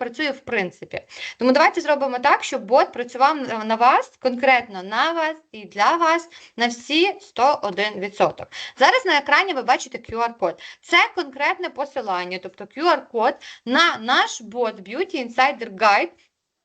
працює в принципі. Тому давайте зробимо так, щоб бот працював на- вас, конкретно на вас і для вас на всі 101%. Зараз на екрані ви бачите QR-код. Це конкретне посилання, тобто QR-код на наш бот Beauty Insider Guide,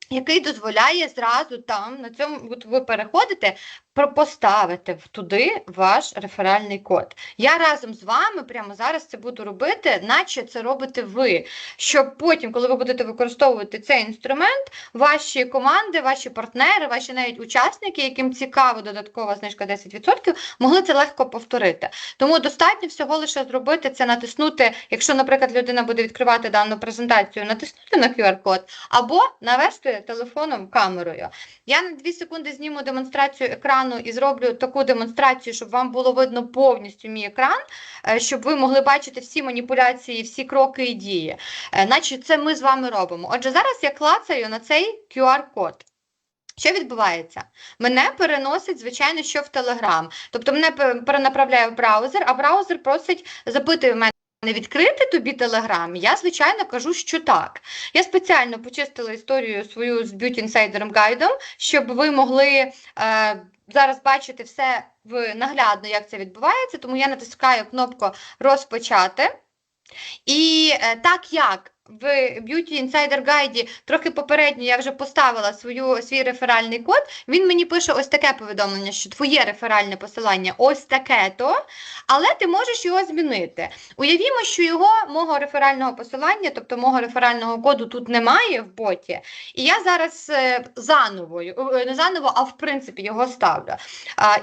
який дозволяє зразу там, на цьому от ви переходите, поставити туди ваш реферальний код. Я разом з вами прямо зараз це буду робити, наче це робите ви. Щоб потім, коли ви будете використовувати цей інструмент, ваші команди, ваші партнери, ваші навіть учасники, яким цікава додаткова знижка 10%, могли це легко повторити. Тому достатньо всього лише зробити це, натиснути, якщо, наприклад, людина буде відкривати дану презентацію, натиснути на QR-код або навести телефоном камерою. Я на 2 секунди зніму демонстрацію екрану і зроблю таку демонстрацію, щоб вам було видно повністю мій екран, е, щоб ви могли бачити всі маніпуляції, всі кроки і дії. Е, Наче це ми з вами робимо. Отже, зараз я клацаю на цей QR-код. Що відбувається? Мене переносить, звичайно, що в Телеграм. Тобто мене перенаправляє в браузер, а браузер просить, запитує мене. Не відкрити тобі Телеграм, я, звичайно, кажу, що так. Я спеціально почистила історію свою з Beauty Insider гайдом, щоб ви могли е, зараз бачити все в наглядно, як це відбувається. Тому я натискаю кнопку розпочати. І е, так як в Beauty Insider Guide трохи попередньо я вже поставила свою, свій реферальний код, він мені пише ось таке повідомлення, що твоє реферальне посилання ось таке-то, але ти можеш його змінити. Уявімо, що його мого реферального посилання, тобто мого реферального коду тут немає в боті, і я зараз е, заново, е, не заново, а в принципі його ставлю.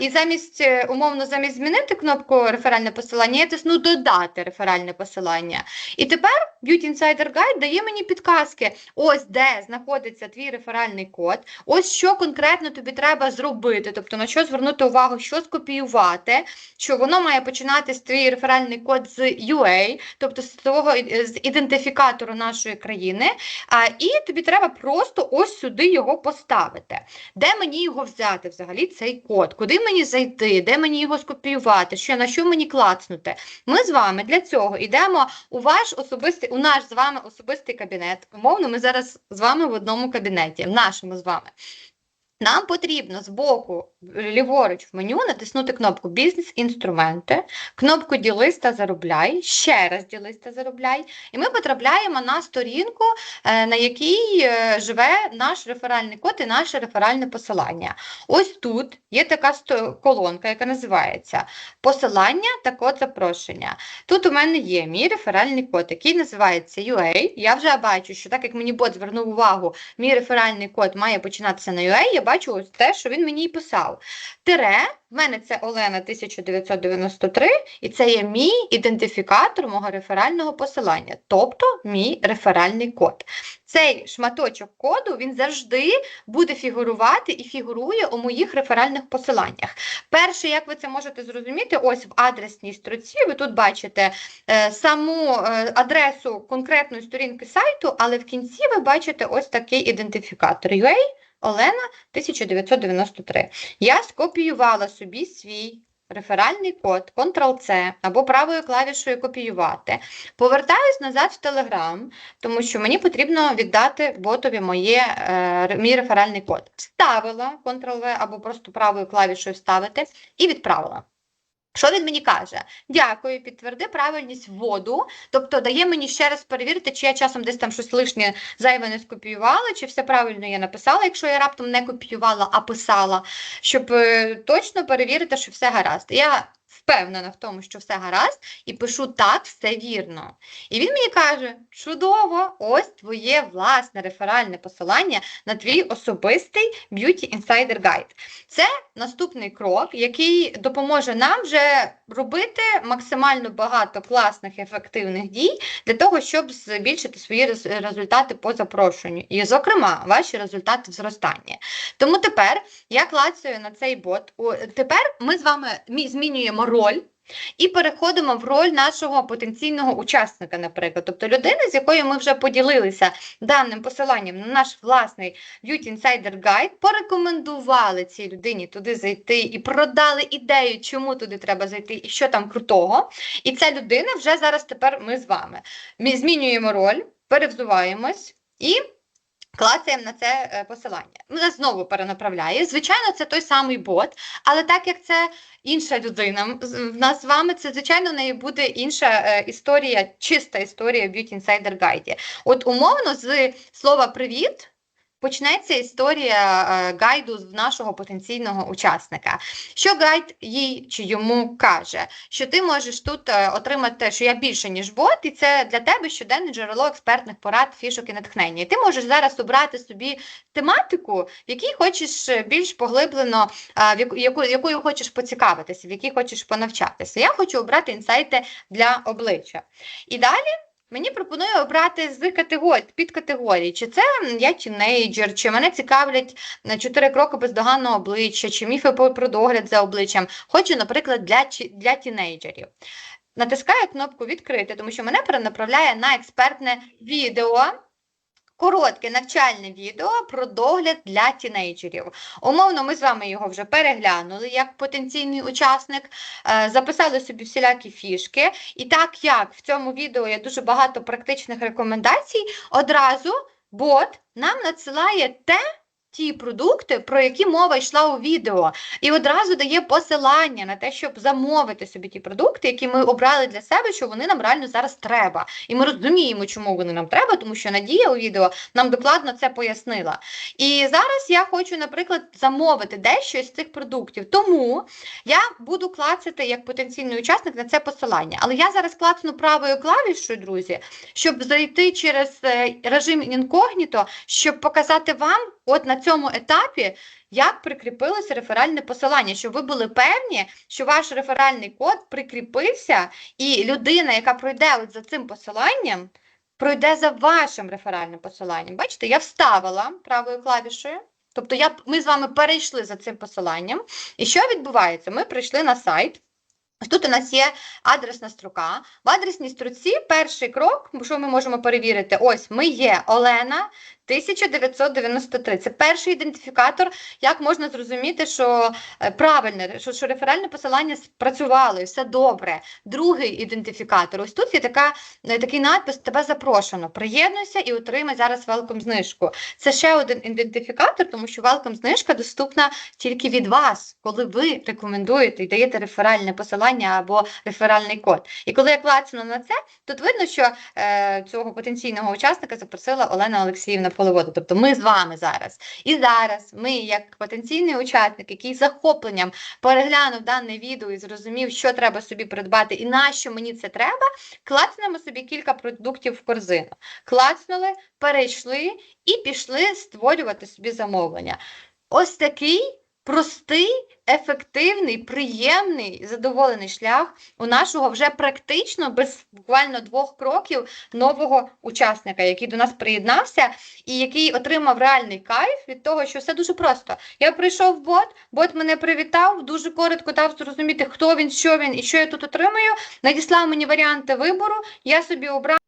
І замість, е, умовно, замість змінити кнопку реферальне посилання, я тисну додати реферальне посилання. І тепер Beauty Insider Guide дає мені підказки, ось де знаходиться твій реферальний код, ось що конкретно тобі треба зробити, тобто на що звернути увагу, що скопіювати, що воно має починати твій реферальний код з UA, тобто з того е, з ідентифікатору нашої країни, а, і тобі треба просто ось сюди його поставити. Де мені його взяти взагалі цей код? Куди мені зайти? Де мені його скопіювати? Що на що мені клацнути? Ми з вами для цього йдемо у ваш особистий, у наш з вами особистий кабінет. Умовно, ми зараз з вами в одному кабінеті, в нашому з вами. Нам потрібно з боку ліворуч в меню натиснути кнопку Бізнес-інструменти, кнопку Ділись та заробляй, ще раз ділись та заробляй, і ми потрапляємо на сторінку, е, на якій е, живе наш реферальний код і наше реферальне посилання. Ось тут є така колонка, яка називається Посилання та код запрошення. Тут у мене є мій реферальний код, який називається UA. Я вже бачу, що так як мені бот звернув увагу, мій реферальний код має починатися на UA, я бачу ось те, що він мені і писав. Тире, в мене це Олена 1993, і це є мій ідентифікатор мого реферального посилання, тобто мій реферальний код. Цей шматочок коду він завжди буде фігурувати і фігурує у моїх реферальних посиланнях. Перше, як ви це можете зрозуміти, ось в адресній строці ви тут бачите е, саму е, адресу конкретної сторінки сайту, але в кінці ви бачите ось такий ідентифікатор UA Олена 1993. Я скопіювала собі свій реферальний код, Ctrl-C або правою клавішою копіювати. Повертаюсь назад в Telegram, тому що мені потрібно віддати ботові моє, е, мій реферальний код. Вставила Ctrl-V або просто правою клавішою вставити і відправила. Що він мені каже? Дякую, підтверди правильність вводу, тобто дає мені ще раз перевірити, чи я часом десь там щось лишнє зайве не скопіювала, чи все правильно я написала, якщо я раптом не копіювала, а писала, щоб е, точно перевірити, що все гаразд. Я впевнена в тому, що все гаразд, і пишу так, все вірно. І він мені каже: чудово, ось твоє власне реферальне посилання на твій особистий Beauty Insider Guide. Це наступний крок, який допоможе нам вже робити максимально багато класних ефективних дій для того, щоб збільшити свої результати по запрошенню, і, зокрема, ваші результати в зростанні. Тому тепер я клацаю на цей бот. Тепер ми з вами мі- змінюємо роль. І переходимо в роль нашого потенційного учасника, наприклад, тобто людини, з якою ми вже поділилися даним посиланням на наш власний Beauty Insider Guide, порекомендували цій людині туди зайти і продали ідею, чому туди треба зайти і що там крутого. І ця людина вже зараз тепер ми з вами. Ми змінюємо роль, перевзуваємось. і клацаємо на це е, посилання. Мене знову перенаправляє. Звичайно, це той самий бот, але так як це інша людина в нас з вами, це звичайно в неї буде інша е, історія, чиста історія в Beauty Insider Guide. От умовно з слова привіт. Почнеться історія е, гайду з нашого потенційного учасника. Що гайд їй чи йому каже? Що ти можеш тут е, отримати, що я більше, ніж бот, і це для тебе щоденне джерело експертних порад, фішок і натхнення. І ти можеш зараз обрати собі тематику, в якій хочеш е, більш поглиблено, в яку, якою хочеш поцікавитися, в якій хочеш понавчатися. Я хочу обрати інсайти для обличчя. І далі. Мені пропонує обрати з категорій, під категорії, чи це я тінейджер, чи мене цікавлять на чотири кроки бездоганного обличчя, чи міфи про догляд за обличчям. Хочу, наприклад, для, для тінейджерів. Натискаю кнопку відкрити, тому що мене перенаправляє на експертне відео. Коротке навчальне відео про догляд для тінейджерів. Умовно, ми з вами його вже переглянули як потенційний учасник, е, записали собі всілякі фішки. І так як в цьому відео є дуже багато практичних рекомендацій, одразу бот нам надсилає те. Ті продукти, про які мова йшла у відео, і одразу дає посилання на те, щоб замовити собі ті продукти, які ми обрали для себе, що вони нам реально зараз треба. І ми розуміємо, чому вони нам треба, тому що Надія у відео нам докладно це пояснила. І зараз я хочу, наприклад, замовити дещо з цих продуктів. Тому я буду клацати як потенційний учасник на це посилання. Але я зараз клацну правою клавішою, друзі, щоб зайти через е, режим інкогніто, щоб показати вам, от на цьому етапі, як прикріпилося реферальне посилання, щоб ви були певні, що ваш реферальний код прикріпився, і людина, яка пройде от за цим посиланням, пройде за вашим реферальним посиланням. Бачите, я вставила правою клавішою. Тобто я, ми з вами перейшли за цим посиланням. І що відбувається? Ми прийшли на сайт. Тут у нас є адресна строка. В адресній строці перший крок, що ми можемо перевірити, ось ми є Олена 1993. Це перший ідентифікатор, як можна зрозуміти, що е, правильне, що, що реферальне посилання спрацювало і все добре. Другий ідентифікатор. Ось тут є така, е, такий надпис Тебе запрошено. Приєднуйся і отримай зараз велком знижку. Це ще один ідентифікатор, тому що велком знижка доступна тільки від вас, коли ви рекомендуєте і даєте реферальне посилання або реферальний код. І коли я клацну на це, тут видно, що е, цього потенційного учасника запросила Олена Олексіївна Половода. Тобто ми з вами зараз. І зараз ми, як потенційний учасник, який захопленням переглянув дане відео і зрозумів, що треба собі придбати і на що мені це треба, клацнемо собі кілька продуктів в корзину. Клацнули, перейшли і пішли створювати собі замовлення. Ось такий простий, ефективний, приємний, задоволений шлях у нашого вже практично без буквально двох кроків нового учасника, який до нас приєднався і який отримав реальний кайф від того, що все дуже просто. Я прийшов в бот, бот мене привітав, дуже коротко дав зрозуміти, хто він, що він і що я тут отримую. Надіслав мені варіанти вибору. Я собі обрала.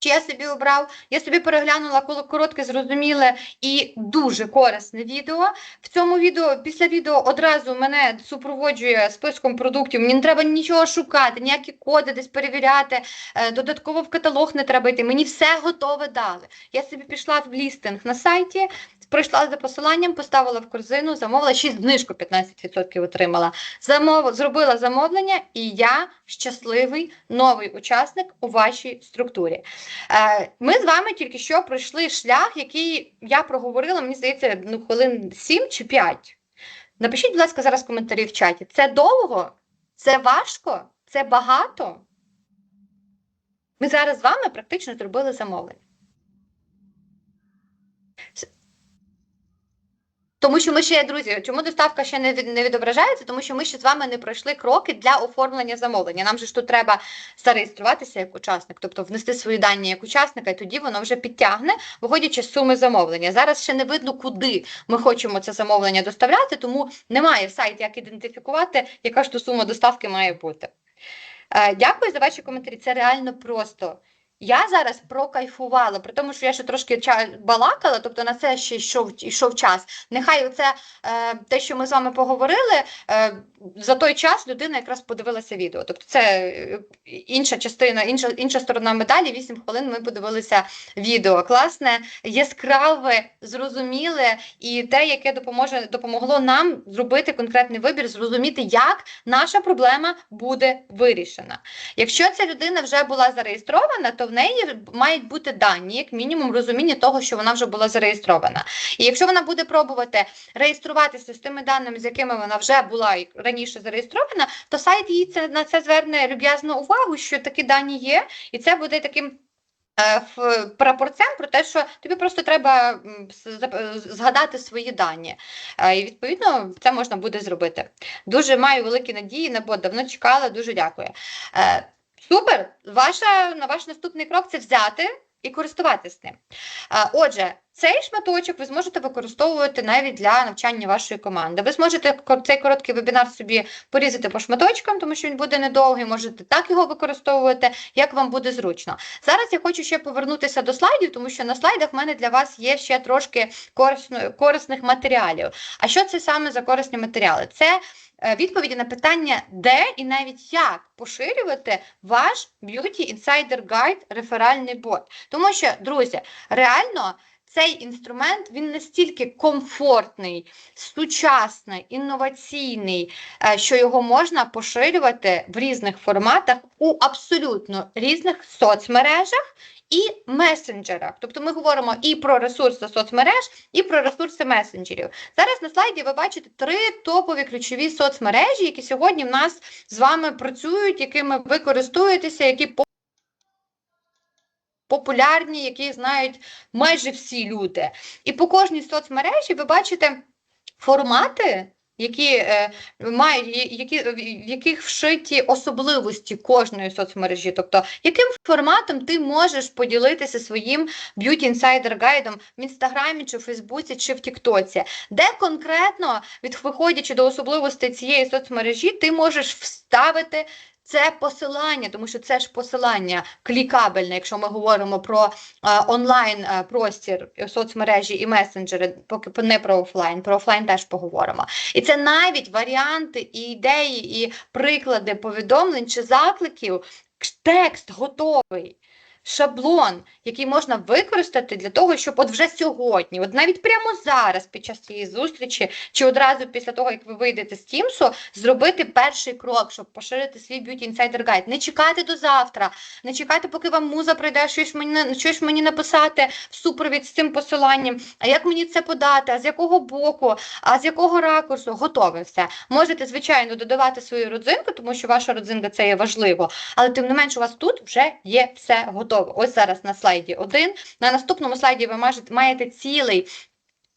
Чи я собі обрав, я собі переглянула коло- коротке, зрозуміле і дуже корисне відео. В цьому відео, після відео одразу мене супроводжує списком продуктів. Мені не треба нічого шукати, ніякі коди десь перевіряти, е, додатково в каталог не треба йти. Мені все готове дали. Я собі пішла в лістинг на сайті, пройшла за посиланням, поставила в корзину, замовила ще знижку 15% отримала. Замов... Зробила замовлення, і я щасливий новий учасник у вашій структурі. Е, Ми з вами тільки що пройшли шлях, який я проговорила, мені здається, ну, хвилин 7 чи 5. Напишіть, будь ласка, зараз коментарі в чаті. Це довго? Це важко? Це багато? Ми зараз з вами практично зробили замовлення. Тому що ми ще, друзі, чому доставка ще не, не відображається? Тому що ми ще з вами не пройшли кроки для оформлення замовлення. Нам же ж тут треба зареєструватися як учасник, тобто внести свої дані як учасника, і тоді воно вже підтягне, виходячи з суми замовлення. Зараз ще не видно, куди ми хочемо це замовлення доставляти, тому немає в сайті, як ідентифікувати, яка ж то сума доставки має бути. Е, Дякую за ваші коментарі. Це реально просто. Я зараз прокайфувала, при тому, що я ще трошки балакала, тобто на це ще йшов, йшов час. Нехай оце е, те, що ми з вами поговорили, е, за той час людина якраз подивилася відео. Тобто це е, інша частина, інша, інша сторона медалі. 8 хвилин ми подивилися відео. Класне, яскраве, зрозуміле і те, яке допоможе допомогло нам зробити конкретний вибір, зрозуміти, як наша проблема буде вирішена. Якщо ця людина вже була зареєстрована, то в неї мають бути дані, як мінімум, розуміння того, що вона вже була зареєстрована. І якщо вона буде пробувати реєструватися з тими даними, з якими вона вже була раніше зареєстрована, то сайт їй це на це зверне люб'язну увагу, що такі дані є, і це буде таким. е, Прапорцем про те, що тобі просто треба згадати свої дані. Е, І відповідно це можна буде зробити. Дуже маю великі надії на бот, давно чекала, дуже дякую. Супер! Ваша, на ваш наступний крок це взяти і користуватися ним. Отже, цей шматочок ви зможете використовувати навіть для навчання вашої команди. Ви зможете цей короткий вебінар собі порізати по шматочкам, тому що він буде недовгий, можете так його використовувати, як вам буде зручно. Зараз я хочу ще повернутися до слайдів, тому що на слайдах в мене для вас є ще трошки корисних матеріалів. А що це саме за корисні матеріали? Це відповіді на питання, де і навіть як поширювати ваш Beauty Insider Guide реферальний бот. Тому що, друзі, реально. Цей інструмент він настільки комфортний, сучасний, інноваційний, е, що його можна поширювати в різних форматах у абсолютно різних соцмережах і месенджерах. Тобто ми говоримо і про ресурси соцмереж, і про ресурси месенджерів. Зараз на слайді ви бачите три топові ключові соцмережі, які сьогодні в нас з вами працюють, якими ви користуєтеся, які популярні, які знають майже всі люди. І по кожній соцмережі ви бачите формати. Які е, мають які в яких вшиті особливості кожної соцмережі, тобто яким форматом ти можеш поділитися своїм б'юті інсайдер гайдом в інстаграмі, чи в Фейсбуці, чи в Тіктоці, де конкретно, від виходячи до особливостей цієї соцмережі, ти можеш вставити це посилання, тому що це ж посилання клікабельне, якщо ми говоримо про е, онлайн е, простір е, соцмережі і месенджери, поки не про офлайн, про офлайн теж поговоримо. І це навіть варіанти і ідеї, і приклади повідомлень чи закликів, текст готовий. Шаблон, який можна використати для того, щоб от вже сьогодні, от навіть прямо зараз, під час цієї зустрічі, чи одразу після того, як ви вийдете з Тімсу, зробити перший крок, щоб поширити свій Beauty Insider Guide. Не чекати до завтра, не чекати, поки вам муза прийде, щось мені, щось мені написати в супровід з цим посиланням. А як мені це подати? А з якого боку? А з якого ракурсу? Готове все. Можете, звичайно, додавати свою родзинку, тому що ваша родзинка це є важливо. Але тим не менш, у вас тут вже є все готове. Ось зараз на слайді один. На наступному слайді ви маєте цілий.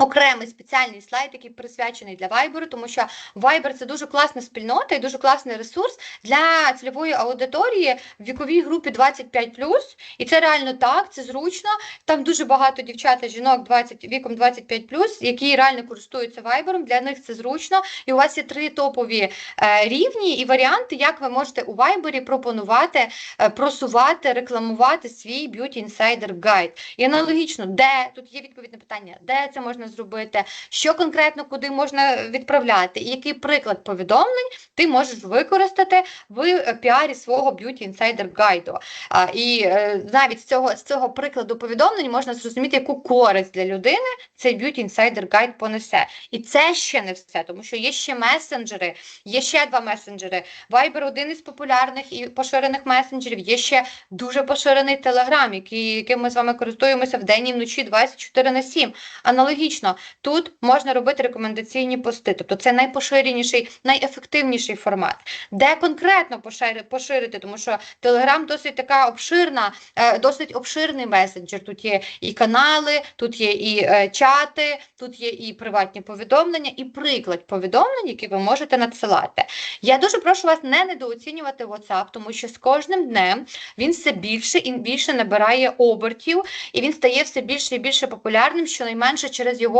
Окремий спеціальний слайд, який присвячений для Viber, тому що Viber – це дуже класна спільнота і дуже класний ресурс для цільової аудиторії в віковій групі 25+, і це реально так, це зручно. Там дуже багато дівчат і жінок 20, віком 25+, які реально користуються Viber, для них це зручно. І у вас є три топові е, рівні і варіанти, як ви можете у Viber пропонувати, е, просувати, рекламувати свій Beauty Insider Guide. І аналогічно, де тут є відповідь на питання, де це можна зробити, що конкретно куди можна відправляти, і який приклад повідомлень ти можеш використати в е, піарі свого Insider Guide. А, і е, навіть з цього, з цього прикладу повідомлень можна зрозуміти, яку користь для людини цей Beauty Insider Guide понесе. І це ще не все, тому що є ще месенджери, є ще два месенджери. Viber один із популярних і поширених месенджерів, є ще дуже поширений Telegram, який, яким ми з вами користуємося вдень і вночі 24 на 7. Аналогічно, тут можна робити рекомендаційні пости, тобто це найпоширеніший, найефективніший формат. Де конкретно поширити, тому що Telegram досить така обширна, е, досить обширний месенджер. Тут є і канали, тут є і е, чати, тут є і приватні повідомлення, і приклад повідомлень, які ви можете надсилати. Я дуже прошу вас не недооцінювати WhatsApp, тому що з кожним днем він все більше і більше набирає обертів, і він стає все більше і більше популярним, щонайменше через його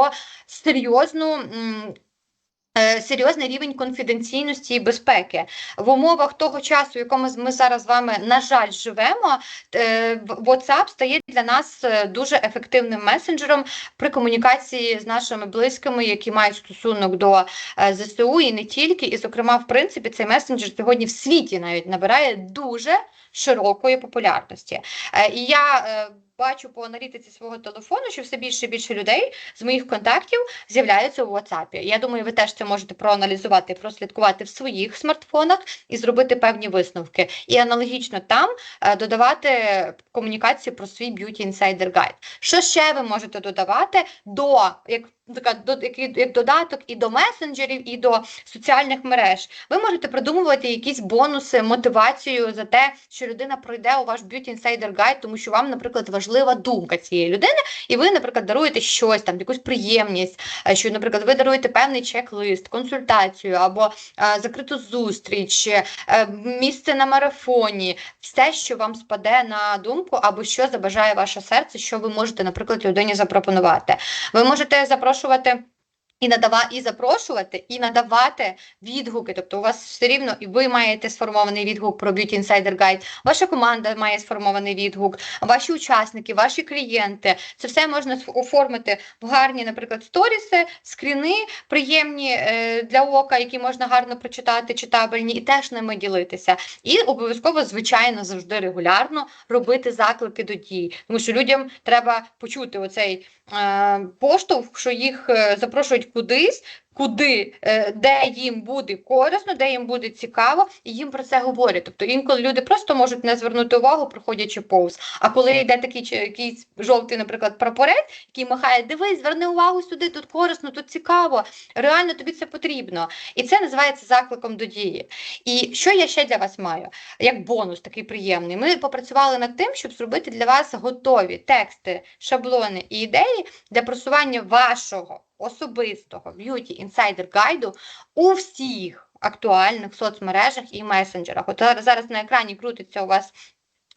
серйозну. е, серйозний рівень конфіденційності і безпеки. В умовах того часу, в якому ми зараз з вами, на жаль, живемо, е, WhatsApp стає для нас е, дуже ефективним месенджером при комунікації з нашими близькими, які мають стосунок до ЗСУ і не тільки. І, зокрема, в принципі, цей месенджер сьогодні в світі навіть набирає дуже широкої популярності. І я бачу по аналітиці свого телефону, що все більше і більше людей з моїх контактів з'являються у WhatsApp. Я думаю, ви теж це можете проаналізувати, прослідкувати в своїх смартфонах і зробити певні висновки. І аналогічно там е, додавати комунікацію про свій Beauty Insider Guide. Що ще ви можете додавати до як така до як, додаток і до месенджерів, і до соціальних мереж? Ви можете придумувати якісь бонуси, мотивацію за те, що людина пройде у ваш Beauty Insider Guide, тому що вам, наприклад, важлива думка цієї людини, і ви, наприклад, даруєте щось там, якусь приємність, е, що, наприклад, ви даруєте певний чек-лист, консультацію або е, закриту зустріч, е, місце на марафоні, все, що вам спаде на думку, або що забажає ваше серце, що ви можете, наприклад, людині запропонувати. Ви можете запрошувати. І надава і запрошувати, і надавати відгуки. Тобто, у вас все рівно і ви маєте сформований відгук про Beauty Insider Guide, ваша команда має сформований відгук, ваші учасники, ваші клієнти. Це все можна оформити в гарні, наприклад, сторіси, скріни, приємні е, для ока, які можна гарно прочитати, читабельні, і теж ними ділитися. І обов'язково, звичайно, завжди регулярно робити заклики до дій, тому що людям треба почути оцей поштовх, що їх е, запрошують кудись. Куди, е, де їм буде корисно, де їм буде цікаво, і їм про це говорять. Тобто інколи люди просто можуть не звернути увагу, проходячи повз. А коли йде такий чи- якийсь жовтий, наприклад, прапорець, який махає, дивись, зверни увагу сюди, тут корисно, тут цікаво, реально тобі це потрібно. І це називається закликом до дії. І що я ще для вас маю? Як бонус такий приємний. Ми попрацювали над тим, щоб зробити для вас готові тексти, шаблони і ідеї для просування вашого особистого Beauty Insider гайду у всіх актуальних соцмережах і месенджерах. От зараз на екрані крутиться у вас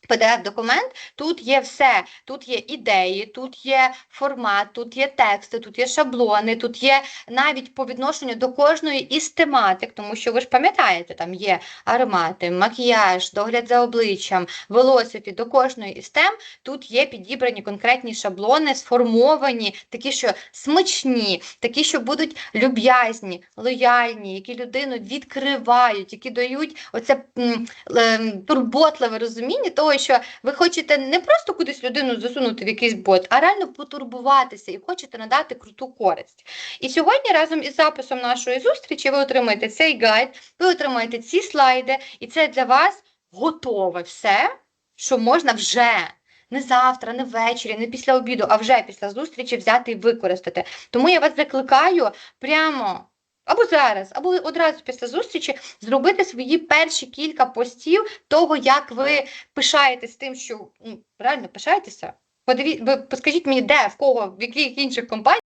PDF-документ, тут є все, тут є ідеї, тут є формат, тут є тексти, тут є шаблони, тут є навіть по відношенню до кожної із тематик, тому що ви ж пам'ятаєте, там є аромати, макіяж, догляд за обличчям, велосипі, до кожної із тем. Тут є підібрані конкретні шаблони, сформовані, такі, що смачні, такі, що будуть люб'язні, лояльні, які людину відкривають, які дають оце ем, турботливе розуміння того, що ви хочете не просто кудись людину засунути в якийсь бот, а реально потурбуватися і хочете надати круту користь. І сьогодні разом із записом нашої зустрічі ви отримаєте цей гайд, ви отримаєте ці слайди, і це для вас готове все, що можна вже. Не завтра, не ввечері, не після обіду, а вже після зустрічі взяти і використати. Тому я вас закликаю прямо або зараз, або одразу після зустрічі зробити свої перші кілька постів того, як ви пишаєтесь тим, що ну, реально пишаєтеся. Подивіть, ви скажіть мені, де, в кого, в яких інших компаніях.